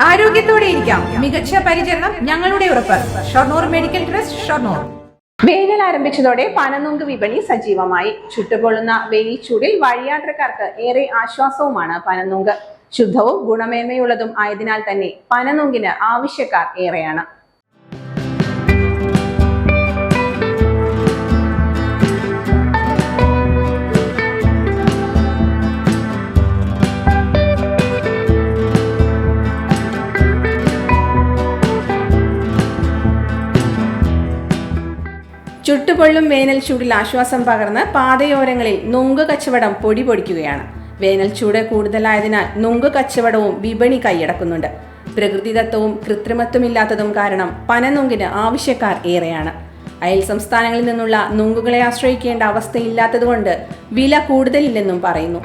ആരോഗ്യത്തോടെ ഇരിക്കാം. മികച്ച പരിചരണം ഞങ്ങളുടെ ഉറപ്പ്. Shoranur medical trust Shoranur. വേനൽ ആരംഭിച്ചതോടെ പനനുങ്ക് വിപണി സജീവമായി. ചുട്ടുപൊള്ളുന്ന വെയിൽ ചൂടിൽ വഴിയാത്രക്കാർക്ക് ഏറെ ആശ്വാസവുമാണ് പനനുങ്ക്. ശുദ്ധവും ഗുണമേന്മയുള്ളതും ആയതിനാൽ തന്നെ പനനുങ്കിന് ആവശ്യക്കാർ ഏറെയാണ്. ചുട്ടുപൊള്ളും വേനൽ ചൂടിൽ ആശ്വാസം പകർന്ന് പാതയോരങ്ങളിൽ നുങ്ക് കച്ചവടം പൊടി പൊടിക്കുകയാണ്. വേനൽ ചൂട് കൂടുതലായതിനാൽ നുങ്ക് കച്ചവടവും വിപണി കൈയടക്കുന്നുണ്ട്. പ്രകൃതിദത്തവും കൃത്രിമത്വമില്ലാത്തതും കാരണം പനനുങ്കിന് ആവശ്യക്കാർ ഏറെയാണ്. അയൽ സംസ്ഥാനങ്ങളിൽ നിന്നുള്ള നുങ്കുകളെ ആശ്രയിക്കേണ്ട അവസ്ഥയില്ലാത്തതുകൊണ്ട് വില കൂടുതലില്ലെന്നും പറയുന്നു.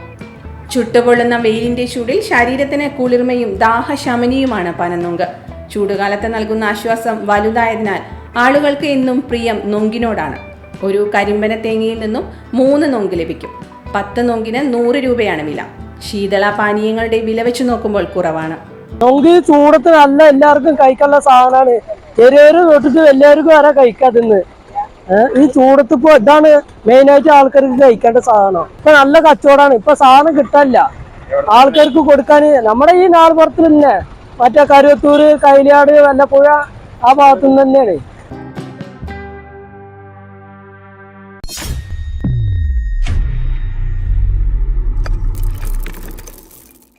ചുട്ടുപൊള്ളുന്ന വെയിലിന്റെ ചൂടിൽ ശരീരത്തിന് കുളിർമയും ദാഹശമനിയുമാണ് പനനുങ്ക്. ചൂടുകാലത്ത് നൽകുന്ന ആശ്വാസം വലുതായതിനാൽ ആളുകൾക്ക് ഇന്നും പ്രിയം നൊങ്കിനോടാണ്. ഒരു കരിമ്പന തേങ്ങയിൽ നിന്നും മൂന്ന് നൊങ്ക് ലഭിക്കും. പത്ത് നൊങ്കിന് നൂറ് രൂപയാണ് വില. ശീതള പാനീയങ്ങളുടെ വില വെച്ച് നോക്കുമ്പോൾ കുറവാണ്. നൊങ്കി ചൂടത്തിന് ചൂടത്ത് നല്ല എല്ലാവർക്കും കഴിക്കാനുള്ള സാധനമാണ്. ചെറിയൊരു തൊട്ടിട്ട് എല്ലാവർക്കും ആരാ കഴിക്കാതിന്ന്. ഈ ചൂടത്ത് ഇപ്പൊ ഇതാണ് മെയിനായിട്ട് ആൾക്കാർക്ക് കഴിക്കേണ്ട സാധനം. ഇപ്പൊ നല്ല കച്ചവടമാണ്. ഇപ്പൊ സാധനം കിട്ടാനില്ല ആൾക്കാർക്ക് കൊടുക്കാൻ നമ്മുടെ ഈ നാൾപ്പുറത്തിൽ തന്നെ. മറ്റേ കരുവത്തൂര് കൈലാട് വല്ലപ്പുഴ ആ ഭാഗത്തു നിന്ന് തന്നെയാണ്.